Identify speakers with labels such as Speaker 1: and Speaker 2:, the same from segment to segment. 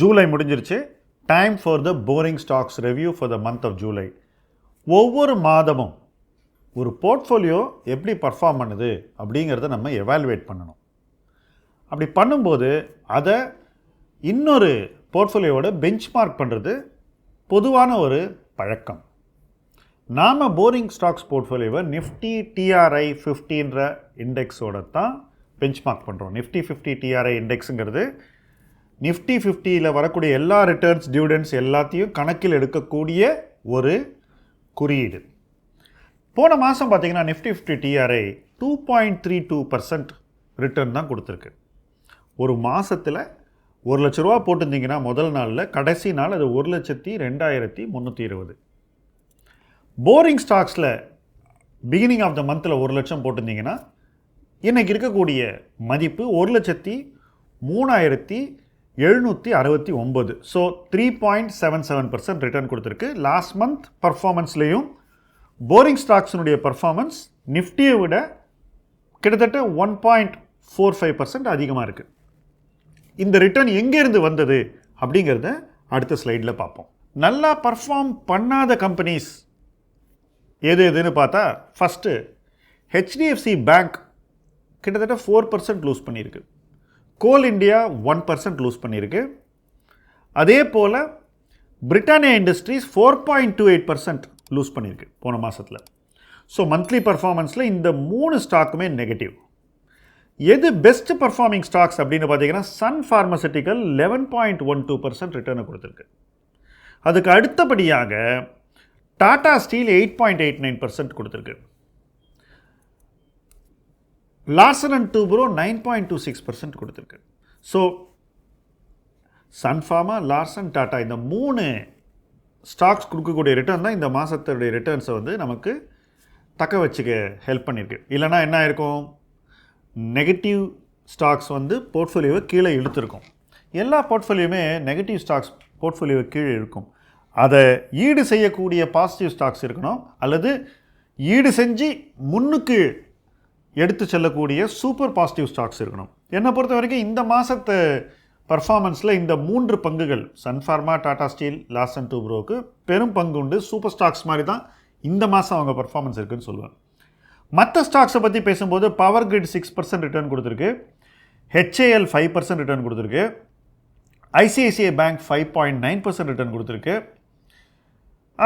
Speaker 1: ஜூலை முடிஞ்சிருச்சு. Time for the boring stocks review for the month of July ஒவ்வொரு மாதமும் ஒரு போர்ட்ஃபோலியோ எப்படி பர்ஃபார்ம் பண்ணுது அப்படிங்கிறத நம்ம எவாலுவேட் பண்ணணும். அப்படி பண்ணும்போது அதை இன்னொரு போர்ட்ஃபோலியோவோட பெஞ்ச்மார்க் பண்ணுறது பொதுவான ஒரு பழக்கம். நாம் போரிங் ஸ்டாக்ஸ் போர்ட்ஃபோலியோவை நிஃப்டி டிஆர்ஐ ஃபிஃப்டின்ற இண்டெக்ஸோட தான் பெஞ்ச்மார்க் பண்ணுறோம் நிஃப்டி ஃபிஃப்டி டிஆர்ஐ இண்டெக்ஸுங்கிறது நிஃப்டி ஃபிஃப்டியில் வரக்கூடிய எல்லா ரிட்டர்ன்ஸ் டிவிடெண்ட்ஸ் எல்லாத்தையும் கணக்கில் எடுக்கக்கூடிய ஒரு குறியீடு. போன மாதம் பார்த்தீங்கன்னா Nifty fifty TRI two point three two percent return தான் கொடுத்துருக்கு. ஒரு மாதத்தில் ஒரு லட்ச ரூபா போட்டிருந்தீங்கன்னா முதல் நாளில் கடைசி நாள் அது ஒரு லட்சத்தி ரெண்டாயிரத்தி முந்நூற்றி இருபது. போரிங் ஸ்டாக்ஸில் பிகினிங் ஆஃப் த மந்தில் ஒரு லட்சம் போட்டிருந்தீங்கன்னா இன்றைக்கி இருக்கக்கூடிய மதிப்பு ஒரு லட்சத்தி மூணாயிரத்தி எழுநூற்றி அறுபத்தி ஒம்பது so three point seven seven percent return கொடுத்துருக்கு. லாஸ்ட் மந்த் பர்ஃபார்மன்ஸ்லேயும் போரிங் ஸ்டாக்ஸினுடைய பர்ஃபார்மன்ஸ் நிஃப்டியை விட கிட்டத்தட்ட one point four five percent அதிகமாக இருக்குது இந்த ரிட்டர்ன் எங்கேருந்து வந்தது அப்படிங்கிறத அடுத்த ஸ்லைடில் பார்ப்போம். நல்லா பர்ஃபார்ம் பண்ணாத கம்பெனிஸ் எது எதுன்னு பார்த்தா ஃபஸ்ட்டு ஹெச்டிஎஃப்சி பேங்க் கிட்டத்தட்ட ஃபோர் பர்சன்ட் லூஸ் பண்ணியிருக்கு. Coal India one percent loss பண்ணியிருக்கு. அதே போல் Britannia industries four point two eight percent loss பண்ணியிருக்கு போன மாதத்தில் ஸோ மந்த்லி பர்ஃபார்மன்ஸில் இந்த மூணு ஸ்டாக்குமே நெகட்டிவ் எது பெஸ்ட் பர்ஃபார்மிங் ஸ்டாக்ஸ் அப்படின்னு பார்த்தீங்கன்னா Sun pharmaceutical eleven point one two percent ரிட்டர்னை கொடுத்துருக்கு. அதுக்கு அடுத்தபடியாக Tata steel eight point eight nine percent கொடுத்துருக்கு. Larsen and Toubro nine point two six percent கொடுத்துருக்கு. So sun pharma Larsen Tata இந்த மூணு ஸ்டாக்ஸ் கொடுக்கக்கூடிய ரிட்டர்ன் தான் இந்த மாதத்துடைய ரிட்டர்ன்ஸை வந்து நமக்கு தக்க வச்சுக்க ஹெல்ப் பண்ணியிருக்கு. இல்லைனா என்ன ஆயிருக்கும்? நெகட்டிவ் ஸ்டாக்ஸ் வந்து போர்ட்ஃபோலியோவை கீழே இழுத்துருக்கும். எல்லா போர்ட்ஃபோலியோமே நெகட்டிவ் ஸ்டாக்ஸ் போர்ட்ஃபோலியோவை கீழே இருக்கும் அதை ஈடு செய்யக்கூடிய பாசிட்டிவ் ஸ்டாக்ஸ் இருக்கணும் அல்லது ஈடு செஞ்சு முன்னுக்கு எடுத்து செல்லக்கூடிய சூப்பர் பாசிட்டிவ் ஸ்டாக்ஸ் இருக்கணும். என்னை பொறுத்த வரைக்கும் இந்த மாதத்து பர்ஃபார்மன்ஸில் இந்த மூன்று பங்குகள் sun pharma Tata steel Larsen டூப்ரோக்கு பெரும் பங்கு உண்டு. சூப்பர் ஸ்டாக்ஸ் மாதிரி தான் இந்த மாதம் அவங்க பர்ஃபார்மன்ஸ் இருக்குன்னு சொல்லுவேன். மற்ற ஸ்டாக்ஸை பற்றி பேசும்போது power grid six percent return கொடுத்துருக்கு. ஹெச்ஏஎல் ஃபைவ் பர்சன்ட் ரிட்டர்ன் கொடுத்துருக்கு. ICICI bank five point nine percent return கொடுத்துருக்கு.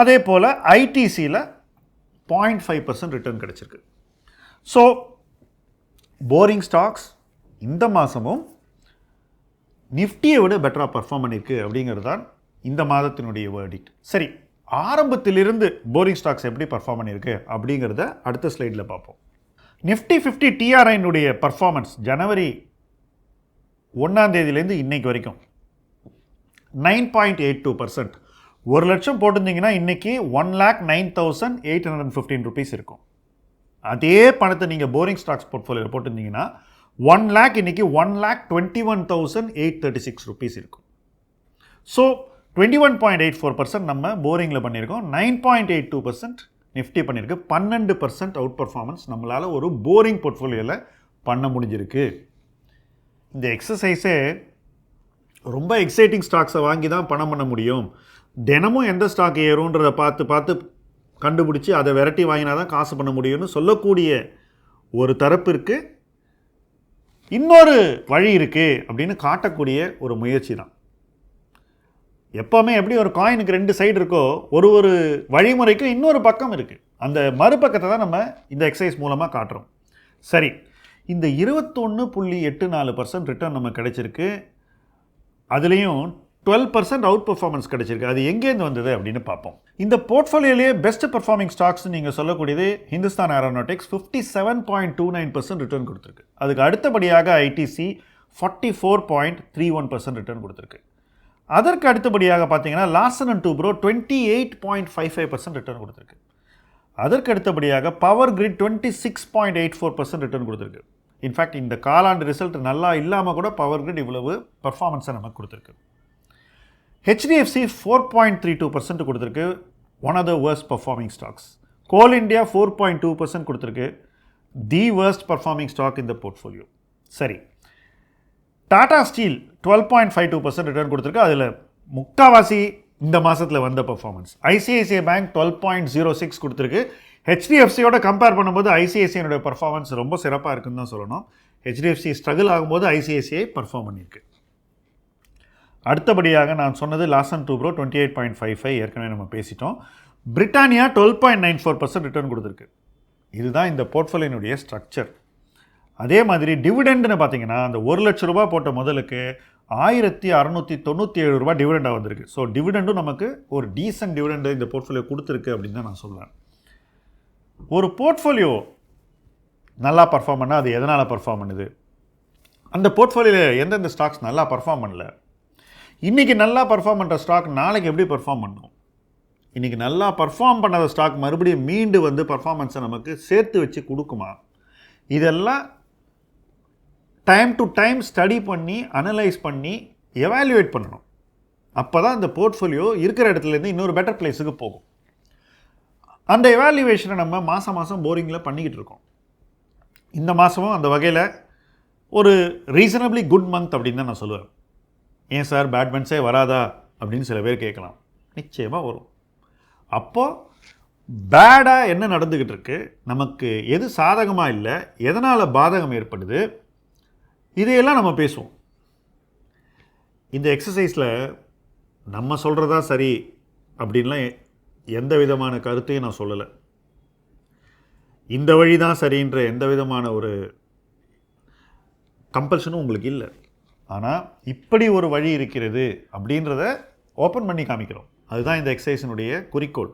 Speaker 1: அதே போல் ஐடிசியில் பாயிண்ட் ஃபைவ் பர்சன்ட் ரிட்டர்ன் கிடச்சிருக்கு. ஸோ போரிங் ஸ்டாக்ஸ் இந்த மாதமும் நிஃப்டியை விட பெட்டராக பர்ஃபார்ம் பண்ணியிருக்கு அப்படிங்கிறது தான் இந்த மாதத்தினுடைய வேர்டிக்ட் சரி ஆரம்பத்திலிருந்து போரிங் ஸ்டாக்ஸ் எப்படி பர்ஃபார்ம் பண்ணியிருக்கு அப்படிங்கிறத அடுத்த ஸ்லைடில் பார்ப்போம். நிஃப்டி ஃபிஃப்டி டிஆர்ஐனுடைய பர்ஃபார்மன்ஸ் ஜனவரி ஒன்றாம் தேதியிலேருந்து இன்னைக்கு வரைக்கும் nine point eight two percent ஒரு லட்சம் போட்டிருந்தீங்கன்னா இன்றைக்கி one lakh nine thousand eight hundred and fifteen rupees இருக்கும். அதே பணத்தை நீங்கள் போரிங் ஸ்டாக்ஸ் போர்ட்ஃபோலியோவில் போட்டிருந்தீங்கன்னா ஒன் லேக் இன்றைக்கி one lakh twenty one thousand eight thirty six rupees இருக்கும். So twenty one point eight four percent நம்ம போரிங்கில் பண்ணியிருக்கோம். Nine point eight two percent Nifty பண்ணியிருக்கு. பன்னெண்டு பர்சன்ட் அவுட் பர்ஃபார்மன்ஸ் நம்மளால் ஒரு போரிங் போர்ட்ஃபோலியோவில் பண்ண முடிஞ்சிருக்கு. இந்த எக்ஸசைஸே ரொம்ப எக்ஸைட்டிங் ஸ்டாக்ஸை வாங்கி தான் பணம் பண்ண முடியும். தினமும் எந்த ஸ்டாக் ஏறும்ன்றதை பார்த்து பார்த்து கண்டுபிடிச்சி அதை விரட்டி வாங்கினா தான் காசு பண்ண முடியும்னு சொல்லக்கூடிய ஒரு தரப்பிற்கு இன்னொரு வழி இருக்குது அப்படின்னு காட்டக்கூடிய ஒரு முயற்சி தான். எப்போவுமே எப்படி ஒரு காயினுக்கு ரெண்டு சைடு இருக்கோ ஒரு ஒரு வழிமுறைக்கும் இன்னொரு பக்கம் இருக்குது அந்த மறுபக்கத்தை தான் நம்ம இந்த எக்ஸசைஸ் மூலமாக காட்டுறோம். சரி இந்த இருபத்தொன்று புள்ளி எட்டு நாலு பர்சன்ட் ரிட்டர்ன் நம்ம கிடைச்சிருக்கு. அதுலேயும் டுவெல் பர்சன்ட் அவுட் பர்ஃபார்மன்ஸ் கிடைச்சிருக்கு. அது எங்கேருந்து வந்தது அப்படின்னு பார்ப்போம். இந்த போர்ட்ஃபோலியோலேயே பெஸ்ட் பர்ஃபார்மிங் ஸ்டாக்ஸ் நீங்கள் சொல்லக்கூடியது Hindustan Aeronautics fifty seven point two nine percent return கொடுத்துருக்கு. அதுக்கு அடுத்தபடியாக ITC forty four point three one percent return கொடுத்துருக்கு. அதற்கு அடுத்தபடியாக பார்த்தீங்கன்னா Larsen and Toubro twenty eight point five five percent return கொடுத்துருக்கு. அதற்கு அடுத்தபடியாக Power Grid twenty six point eight four percent return கொடுத்துருக்கு. இன்ஃபேக்ட் இந்த காலாண்டு ரிசல்ட் நல்லா இல்லாமல் கூட பவர் கிரிட் இவ்வளவு பர்ஃபார்மன்ஸை நமக்கு கொடுத்துருக்கு. HDFC four point three two percent கொடுத்துருக்கு. One of the worst performing stocks Coal India four point two percent கொடுத்துருக்கு. தி வேர்ஸ்ட் பர்ஃபார்மிங் ஸ்டாக் இந்த போர்ட்ஃபோலியோ சரி. Tata Steel twelve point five two percent return கொடுத்துருக்கு. அதில் முக்காவாசி இந்த மாதத்தில் வந்த performance ICICI bank twelve point zero six கொடுத்துருக்கு. ஹெச்டிஎஃப்சியோட கம்பேர் பண்ணும்போது ஐசிஐசிஐனுடைய பர்ஃபார்மன்ஸ் ரொம்ப சிறப்பாக இருக்குன்னு தான் சொல்லணும். ஹெச்டிஎஃப்சி ஸ்ட்ரகிள் ஆகும்போது ஐசிஐசிஐ பர்ஃபார்ம் பண்ணியிருக்கு. அடுத்தபடியாக நான் சொன்னது Larsen Toubro twenty eight point five five ஏற்கனவே நம்ம பேசிட்டோம். Britannia twelve point nine four percent return கொடுத்துருக்கு. இதுதான் இந்த போர்ட்ஃபோலியோனுடைய ஸ்ட்ரக்சர் அதே மாதிரி டிவிடெண்டுன்னு பார்த்தீங்கன்னா அந்த ஒரு லட்ச ரூபாய் போட்ட முதலுக்கு ஆயிரத்தி அறநூற்றி தொண்ணூற்றி ஏழு ரூபா டிவிடெண்டாக வந்திருக்கு. ஸோ டிவிடெண்டும் நமக்கு ஒரு டீசன்ட் டிவிடெண்டு இந்த போர்ட்ஃபோலியோ கொடுத்துருக்கு அப்படின்னு தான் நான் சொல்கிறேன் ஒரு போர்ட்ஃபோலியோ நல்லா பர்ஃபார்ம் பண்ணால் அது எதனால் பர்ஃபார்ம் பண்ணுது? அந்த போர்ட்ஃபோலியோவில் எந்தெந்த ஸ்டாக்ஸ் நல்லா பர்ஃபார்ம் பண்ணல? இன்றைக்கி நல்லா பர்ஃபார்ம் பண்ணுற ஸ்டாக் நாளைக்கு எப்படி பர்ஃபார்ம் பண்ணும்? இன்றைக்கி நல்லா பர்ஃபார்ம் பண்ணாத ஸ்டாக் மறுபடியும் மீண்டு வந்து பர்ஃபார்மன்ஸை நமக்கு சேர்த்து வச்சு கொடுக்குமா? இதெல்லாம் டைம் டு டைம் ஸ்டடி பண்ணி அனலைஸ் பண்ணி எவாலுவேட் பண்ணணும். அப்போ தான் இந்த போர்ட்ஃபோலியோ இருக்கிற இடத்துலேருந்து இன்னொரு பெட்டர் பிளேஸுக்கு போகும். அந்த எவாலுவேஷனை நம்ம மாதம் மாதம் போரிங்கில் பண்ணிக்கிட்டு இருக்கோம். இந்த மாதமும் அந்த வகையில் ஒரு ரீசனபிளி குட் மந்த் அப்படின்னு தான் நான் சொல்லுவேன். ஏன் சார் பேட்மெண்ட்ஸே வராதா? அப்படின்னு சில பேர் கேட்கலாம். நிச்சயமாக வரும். அப்போது பேடாக என்ன நடந்துக்கிட்டு இருக்கு? நமக்கு எது சாதகமாக இல்லை? எதனால் பாதகம் ஏற்படுது? இதையெல்லாம் நம்ம பேசுவோம். இந்த எக்ஸசைஸில் நம்ம சொல்கிறதா சரி அப்படின்லாம் எந்த விதமான கருத்தையும் நான் சொல்லலை. இந்த வழி தான் சரின்ற எந்த விதமான ஒரு கம்பல்ஷனும் உங்களுக்கு இல்லை. ஆனால் இப்படி ஒரு வழி இருக்கிறது அப்படின்றத ஓப்பன் பண்ணி காமிக்கிறோம். அதுதான் இந்த எக்ஸசைஸினுடைய குறிக்கோள்.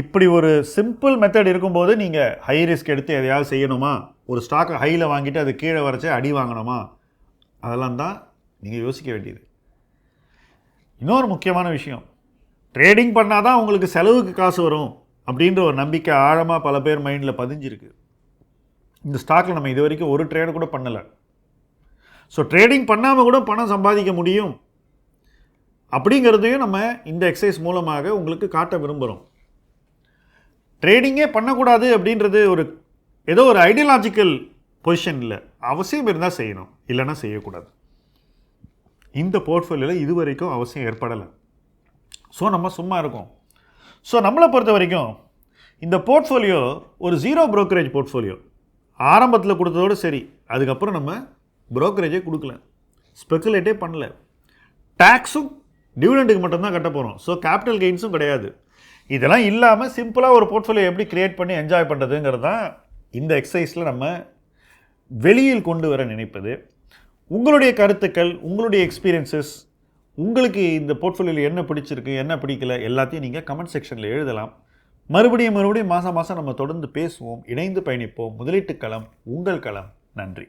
Speaker 1: இப்படி ஒரு சிம்பிள் மெத்தட் இருக்கும்போது நீங்கள் ஹை ரிஸ்க் எடுத்து எதையாவது செய்யணுமா? ஒரு ஸ்டாக்கை ஹையில் வாங்கிட்டு அது கீழே வரைச்சி அடி வாங்கணுமா? அதெல்லாம் தான் நீங்கள் யோசிக்க வேண்டியது. இன்னொரு முக்கியமான விஷயம். ட்ரேடிங் பண்ணால் தான் உங்களுக்கு செலவுக்கு காசு வரும் அப்படின்ற ஒரு நம்பிக்கை ஆழமாக பல பேர் மைண்டில் பதிஞ்சிருக்கு. இந்த ஸ்டாக்கில் நம்ம இது வரைக்கும் ஒரு ட்ரேடு கூட பண்ணலை. ஸோ ட்ரேடிங் பண்ணாமல் கூட பணம் சம்பாதிக்க முடியும். அப்படிங்கிறதையும் நம்ம இந்த எக்ஸசைஸ் மூலமாக உங்களுக்கு காட்ட விரும்புகிறோம் ட்ரேடிங்கே பண்ணக்கூடாது அப்படின்றது ஒரு ஏதோ ஒரு ஐடியாலாஜிக்கல் பொசிஷன் இல்லை அவசியம் இருந்தால் செய்யணும். இல்லைன்னா செய்யக்கூடாது. இந்த போர்ட்ஃபோலியோவில் இது வரைக்கும் அவசியம் ஏற்படலை. ஸோ நம்ம சும்மா இருக்கோம். ஸோ நம்மளை பொறுத்த வரைக்கும் இந்த போர்ட்ஃபோலியோ ஒரு ஜீரோ ப்ரோக்கரேஜ் போர்ட்ஃபோலியோ ஆரம்பத்தில் கொடுத்ததோடு சரி. அதுக்கப்புறம் நம்ம ப்ரோக்கரேஜே கொடுக்கல. ஸ்பெக்குலேட்டே பண்ணல. டேக்ஸும் டிவிடெண்டுக்கு மட்டும்தான் கட்ட போகிறோம் ஸோ கேபிட்டல் கெயின்ஸும் கிடையாது. இதெல்லாம் இல்லாமல் சிம்பிளாக ஒரு போர்ட்ஃபோலியோ எப்படி க்ரியேட் பண்ணி என்ஜாய் பண்ணுறதுங்கிறது தான் இந்த எக்ஸசைஸில் நம்ம வெளியில் கொண்டு வர நினைப்பது. உங்களுடைய கருத்துக்கள் உங்களுடைய எக்ஸ்பீரியன்சஸ் உங்களுக்கு இந்த போர்ட்ஃபோலியோவில் என்ன பிடிச்சிருக்கு என்ன பிடிக்கல எல்லாத்தையும் நீங்கள் கமெண்ட் செக்ஷனில் எழுதலாம். மறுபடியும் மறுபடியும் மாதம் மாதம் நம்ம தொடர்ந்து பேசுவோம் இணைந்து பயணிப்போம். முதலீட்டு களம் உங்கள் களம். நன்றி.